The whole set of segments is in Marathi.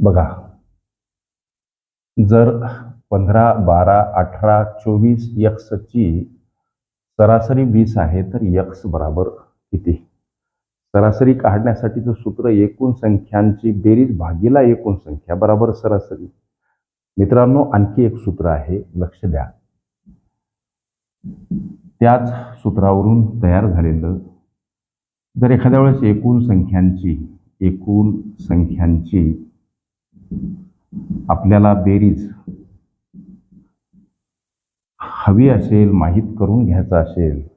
बघा. जर पंधरा बारा अठरा चोवीस यक्सची सरासरी वीस आहे तर यक्स बराबर किती? सरासरी काढण्यासाठीचं सूत्र एकूण संख्यांची बेरीज भागीला एकूण संख्या बराबर सरासरी. मित्रांनो आणखी एक सूत्र आहे लक्ष द्या. त्याच सूत्रावरून तयार झालेलं जर एखाद्या वेळेस एकूण संख्यांची एकूण संख्यांची आपल्याला बेरीज हवी असेल माहीत करून घ्यायचं असेल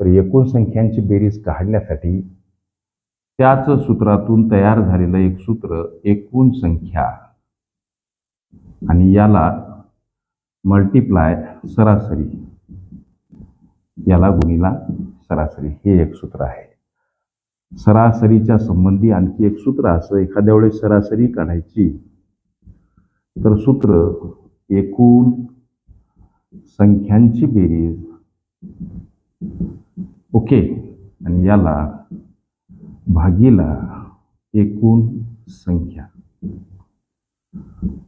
तर एकूण संख्यांची बेरीज काढण्यासाठी त्याच सूत्रातून तयार झालेलं एक सूत्र एकूण संख्या. आणि याला मल्टिप्लाय सरासरी याला गुणीला सरासरी. हे एक सूत्र आहे. सरासरीच्या संबंधी आणखी एक सूत्र असं एखाद्या वेळेस सरासरी काढायची. तर सूत्र एकूण संख्यांची बेरीज. ओके. आणि याला भागीला एकूण संख्या.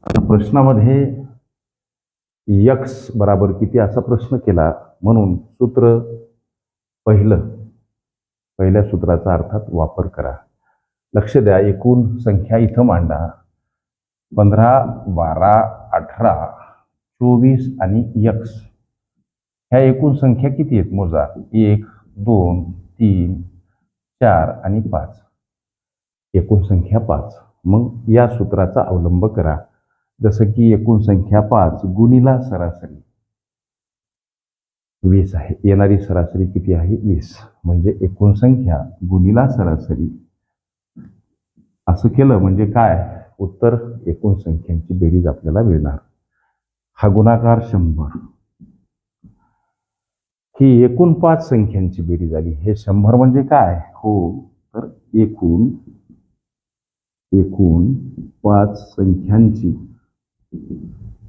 आता प्रश्नामध्ये यक्स बराबर किती असा प्रश्न केला म्हणून सूत्र पहिलं. पहिल्या सूत्राचा अर्थात वापर करा. लक्ष द्या एकूण संख्या इथं मांडा. पंधरा बारा अठरा चोवीस आणि यक्स. ह्या एकूण संख्या किती आहेत मोजा? एक दोन तीन चार आणि पाच. एकूण संख्या पाच. मग या सूत्राचा अवलंब करा. जसं की एकूण संख्या पाच गुणीला सरासरी. वीस आहे. येणारी सरासरी किती आहे? वीस. म्हणजे एकूण संख्या गुणीला सरासरी. असं केलं म्हणजे काय? उत्तर एकूण संख्यांची बेरीज आपल्याला मिळणार. हा गुणाकार शंभर. ही एकूण पाच संख्यांची बेरीज आली हे शंभर म्हणजे काय? हो तर एकूण एकूण पाच संख्यांची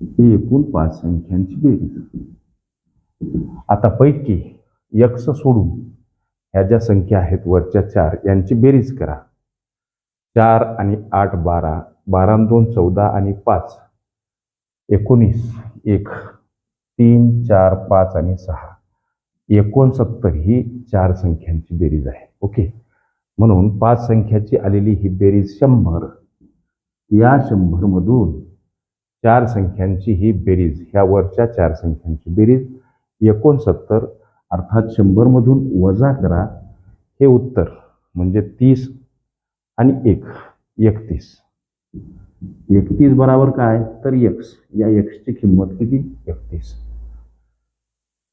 ही एकूण पाच संख्यांची बेरीज. आता पैकी यक्ष सोडून ह्या ज्या संख्या आहेत वरच्या चार यांची बेरीज करा. चार आणि आठ बारा बारा दोन चौदा आणि पाच एकोणीस एक तीन चार पाच आणि सहा. एकोणसत्तर ही चार संख्यांची बेरीज आहे. ओके? म्हणून पाच संख्याची आलेली ही बेरीज शंभर. या शंभरमधून चार संख्यांची ही बेरीज ह्या वरच्या चार संख्यांची बेरीज एकोणसत्तर अर्थात शंभरमधून वजा करा हे उत्तर म्हणजे तीस आणि एक एकतीस. एकतीस बराबर काय? तर यक्स या यक्सची किंमत किती? एकतीस.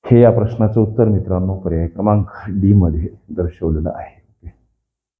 हे या प्रश्नाचं उत्तर मित्रांनो पर्याय क्रमांक डी मध्ये दर्शवलेलं आहे.